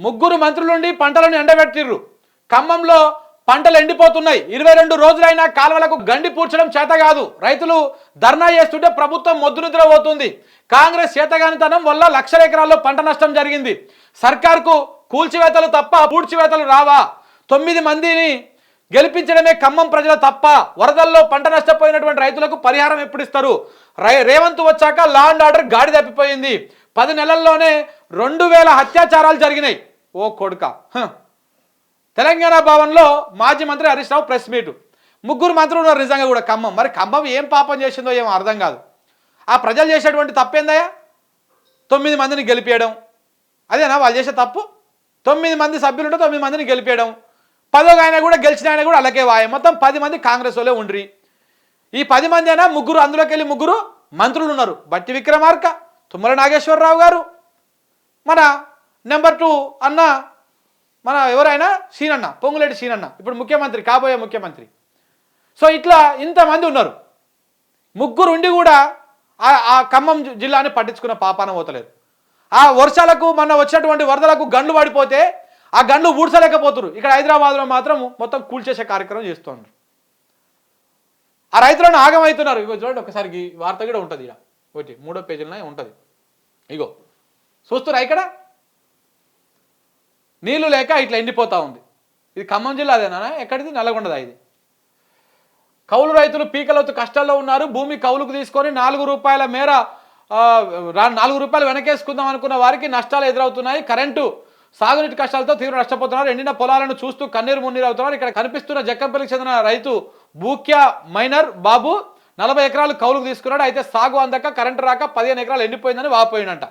ముగ్గురు మంత్రులుండి పంటలను ఎండబెట్టిర్రు. ఖమ్మంలో పంటలు ఎండిపోతున్నాయి. ఇరవై రెండు రోజులైనా కాలువలకు గండి పూడ్చడం చేత కాదు. రైతులు ధర్నా చేస్తుంటే ప్రభుత్వం మొద్దు పోతుంది. కాంగ్రెస్ చేతగానితనం వల్ల లక్షల ఎకరాల్లో పంట నష్టం జరిగింది. సర్కార్కు కూల్చివేతలు తప్ప పూడ్చివేతలు రావా? తొమ్మిది మందిని గెలిపించడమే ఖమ్మం ప్రజల తప్ప. వరదల్లో పంట నష్టపోయినటువంటి రైతులకు పరిహారం ఎప్పుడు ఇస్తారు రై- రేవంత్ వచ్చాక లా అండ్ ఆర్డర్ గాడి తప్పిపోయింది. పది నెలల్లోనే రెండు వేల అత్యాచారాలు జరిగినాయి. ఓ కొడుక. హ. తెలంగాణ భవన్లో మాజీ మంత్రి హరీష్ రావు ప్రెస్ మీటు. ముగ్గురు మంత్రులు ఉన్నారు నిజంగా కూడా ఖమ్మం. మరి ఖమ్మం ఏం పాపం చేసిందో ఏమో అర్థం కాదు. ఆ ప్రజలు చేసేటువంటి తప్పేందయ్యా? తొమ్మిది మందిని గెలిపేయడం. అదేనా? వాళ్ళు చేసే తప్పు? తొమ్మిది మంది సభ్యులు ఉంటే తొమ్మిది మందిని గెలిపేయడం. పదో ఆయన కూడా గెలిచిన ఆయన కూడా అలాగే వాయ. మొత్తం పది మంది కాంగ్రెస్ వాళ్ళే ఉండ్రి. ఈ పది మంది అయినా ముగ్గురు అందులోకి వెళ్ళి ముగ్గురు మంత్రులు ఉన్నారు. బట్టి విక్రమార్క తుమ్మల నాగేశ్వరరావు గారు. మన నెంబర్ టూ అన్న మన ఎవరైనా సీనన్న పొంగులేటి సీనన్న ఇప్పుడు ముఖ్యమంత్రి కాబోయే ముఖ్యమంత్రి. సో ఇట్లా ఇంతమంది ఉన్నారు. ముగ్గురు ఉండి కూడా ఆ- ఆ ఖమ్మం జిల్లాని పట్టించుకున్న పాపాన పోతలేదు ఆ వర్షాలకు మొన్న వచ్చినటువంటి వరదలకు గండ్లు పడిపోతే ఆ గండ్లు ఊడ్చలేకపోతున్నారు ఇక్కడ హైదరాబాద్లో మాత్రం మొత్తం కూల్చేసే కార్యక్రమం చేస్తున్నారు ఆ రైతులను ఆగమవుతున్నారు. ఇగో చూడండి ఒకసారి వార్త కూడా ఉంటుంది ఇక్కడ ఒకటి మూడో పేజీలోనే ఉంటుంది. ఇగో చూస్తున్నా ఇక్కడ? నీళ్ళు లేక ఇట్లా ఎండిపోతా ఉంది. ఇది ఖమ్మం జిల్లా అదేనా? ఎక్కడిది? నల్లగొండదా ఇది? కౌలు రైతులు పీకలతో కష్టాల్లో ఉన్నారు. భూమి కౌలుకు తీసుకొని నాలుగు రూపాయల మేర నాలుగు రూపాయలు వెనకేసుకుందాం అనుకున్న వారికి నష్టాలు ఎదురవుతున్నాయి. కరెంటు సాగునీటి కష్టాలతో తీవ్ర నష్టపోతున్నారు. ఎండిన పొలాలను చూస్తూ కన్నీరు మున్నీరు అవుతున్నారు ఇక్కడ కనిపిస్తున్న జక్కంపల్లికి చెందిన రైతు బూక్యా మైనర్ బాబు నలభై ఎకరాలు కౌలుకు తీసుకున్నాడు. అయితే సాగు అందక కరెంటు రాక పదిహేను ఎకరాలు ఎండిపోయిందని వాపోయినంట.